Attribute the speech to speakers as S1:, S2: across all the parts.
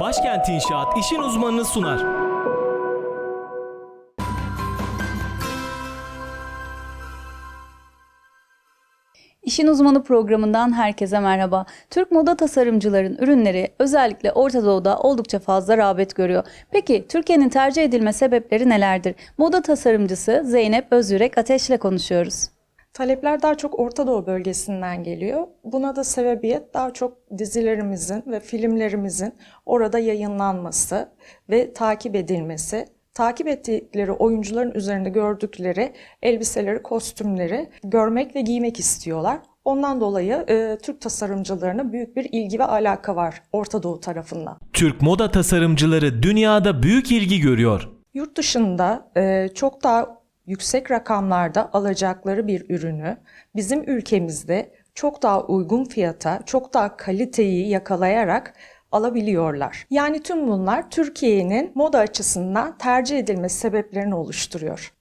S1: Başkent İnşaat işin uzmanını sunar.
S2: İşin Uzmanı programından herkese merhaba. Türk moda tasarımcıların ürünleri özellikle Orta Doğu'da oldukça fazla rağbet görüyor. Peki Türkiye'nin tercih edilme sebepleri nelerdir? Moda tasarımcısı Zeynep Özyürek Ateş'le konuşuyoruz.
S3: Talepler daha çok Orta Doğu bölgesinden geliyor. Buna da sebebiyet daha çok dizilerimizin ve filmlerimizin orada yayınlanması ve takip edilmesi. Takip ettikleri oyuncuların üzerinde gördükleri elbiseleri, kostümleri görmek ve giymek istiyorlar. Ondan dolayı e, Türk tasarımcılarına büyük bir ilgi ve alaka var Orta Doğu tarafından.
S1: Türk moda tasarımcıları dünyada büyük ilgi görüyor.
S3: Yurt dışında e, çok daha yüksek rakamlarda alacakları bir ürünü bizim ülkemizde çok daha uygun fiyata, çok daha kaliteyi yakalayarak alabiliyorlar. Yani tüm bunlar Türkiye'nin moda açısından tercih edilmesi sebeplerini oluşturuyor.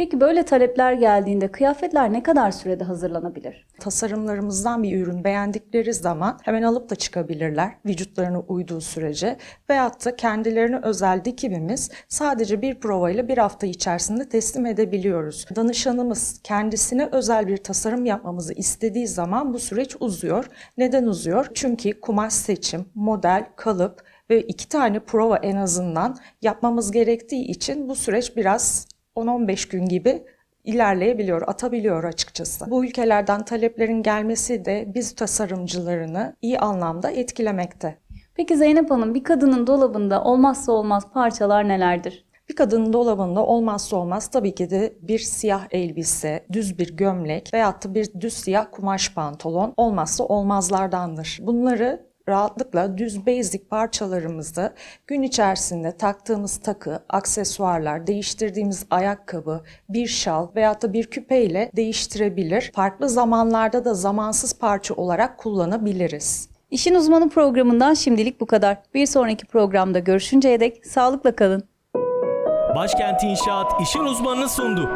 S2: Peki böyle talepler geldiğinde kıyafetler ne kadar sürede hazırlanabilir?
S3: tasarımlarımızdan bir ürün beğendikleri zaman hemen alıp da çıkabilirler vücutlarına uyduğu sürece. Veyahut da kendilerine özel dikimimiz sadece bir provayla bir hafta içerisinde teslim edebiliyoruz. Danışanımız kendisine özel bir tasarım yapmamızı istediği zaman bu süreç uzuyor. Neden uzuyor? Çünkü kumaş seçim, model, kalıp ve iki tane prova en azından yapmamız gerektiği için bu süreç biraz 10-15 gün gibi ilerleyebiliyor, atabiliyor açıkçası. Bu ülkelerden taleplerin gelmesi de biz tasarımcılarını iyi anlamda etkilemekte.
S2: Peki Zeynep Hanım bir kadının dolabında olmazsa olmaz parçalar nelerdir?
S3: Bir kadının dolabında olmazsa olmaz tabii ki de bir siyah elbise, düz bir gömlek veyahut da bir düz siyah kumaş pantolon olmazsa olmazlardandır. Bunları rahatlıkla düz basic parçalarımızı gün içerisinde taktığımız takı, aksesuarlar, değiştirdiğimiz ayakkabı, bir şal veyahut da bir küpe ile değiştirebilir. Farklı zamanlarda da zamansız parça olarak kullanabiliriz.
S2: İşin Uzmanı programından şimdilik bu kadar. Bir sonraki programda görüşünceye dek sağlıkla kalın.
S1: Başkent İnşaat işin uzmanını sundu.